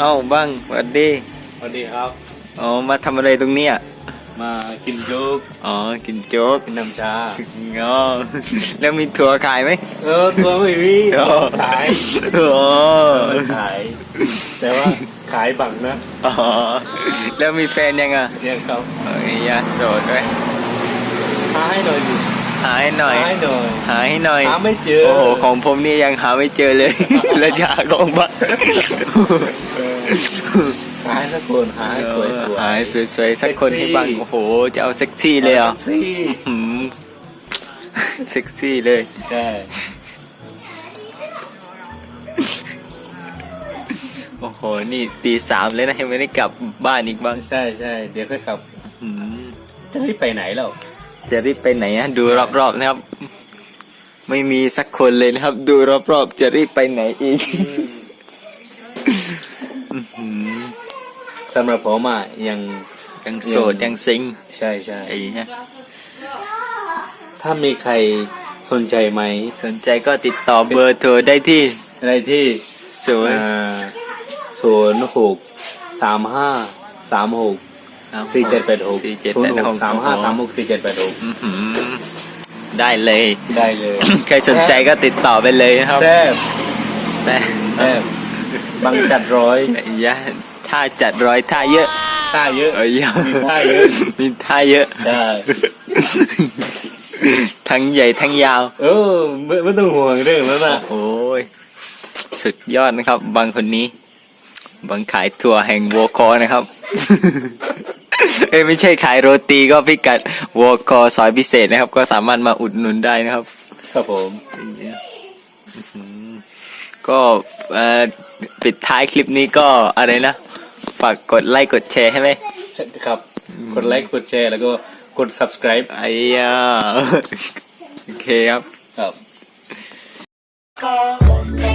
เอ้าบ้างสวัสดีสวัสดีครับ อ๋อมาทำอะไรตรงเนี้ยมากินโจ๊กอ๋อกินโจ๊กกินน้ำชาอ๋อแล้วมีถั่วขายไหมเออตัวไม่มีอ๋อขายอ๋อไม่ขาย แต่ว่าขายบังนะอ๋อแล้วมีแฟนยังอะเนี่ยครับเอ้ยอยาโสดด้วยหาให้หน่อยดิหาให้หน่อย หาให้หน่อยหาให้หน่อยหาไม่เจอโอ้โหของผมนี่ยังหาไม่เจอเลยแล้วจะหาของบ้างเออ หาให้สักคนหาให้สวยสวยหาให้สวยๆสักคนเซ็กซี่ให้บ้างโอ้โห จะเอาเซ็กซี่เลยเหรอซี่หืมเซ็กซี่เลยใช่โอ้โห นี่ตีสามเลยนะยังไม่ได้กลับบ้านอีกบ้างใช่ใช่เดี๋ยวค่อยกลับหืมจะรีบไปไหนแล้วจะรีบไปไหนอะดูรอบๆนะครับ ไม่มีสักคนเลยนะครับ ดูรอบๆจะรีบไปไหนอีกอื้อหือ สำหรับผมอะยังยังโสดยังซิงใช่ใช่ไอ้เนี่ยถ้ามีใครสนใจไหม สนใจก็ติดต่อเบอร์โทรได้ที่อะไรที่ศูนย์ศูนย์หกสามห้าสามหกสี่เจ็ดแปดหกสี่เจ็ดศูนแปย์ดหหกกสามห้าสามหกสี่เจ็ดแปดหกอื้อหือได้เลยได้เลย ใครสนใจก็ติดต่อไปเลยนะครับแซ่บแซ่บแซ่ บบังจัดร้อยไอ้ยะถ้าจัดร้อยท่าเยอะ ท่าเยอะเอ้ยมีท่าเยอะมีท่าเยอะใช่ทั้งใหญ่ทั้งยาว เออไม่ไม่ต้องห่วงเรื่องนั้นนะโอ้ยสุดยอดนะครับ บางคนนี้ บางขายถั่วแห่งวัวคอนะครับ เอ้ยไม่ใช่ขายโรตีก็พิกัดวัวคอซอยพิเศษนะครับ ก็สามารถมาอุดหนุนได้นะครับ ครับผม ก็เอ่อปิดท้ายคลิปนี้ก็อะไรนะ ฝากกดไลค์กดแชร์ให้ไหมครับ กดไลค์กดแชร์แล้วก็กด subscribe ไอ้ยาโอเคครับ ครับ Go,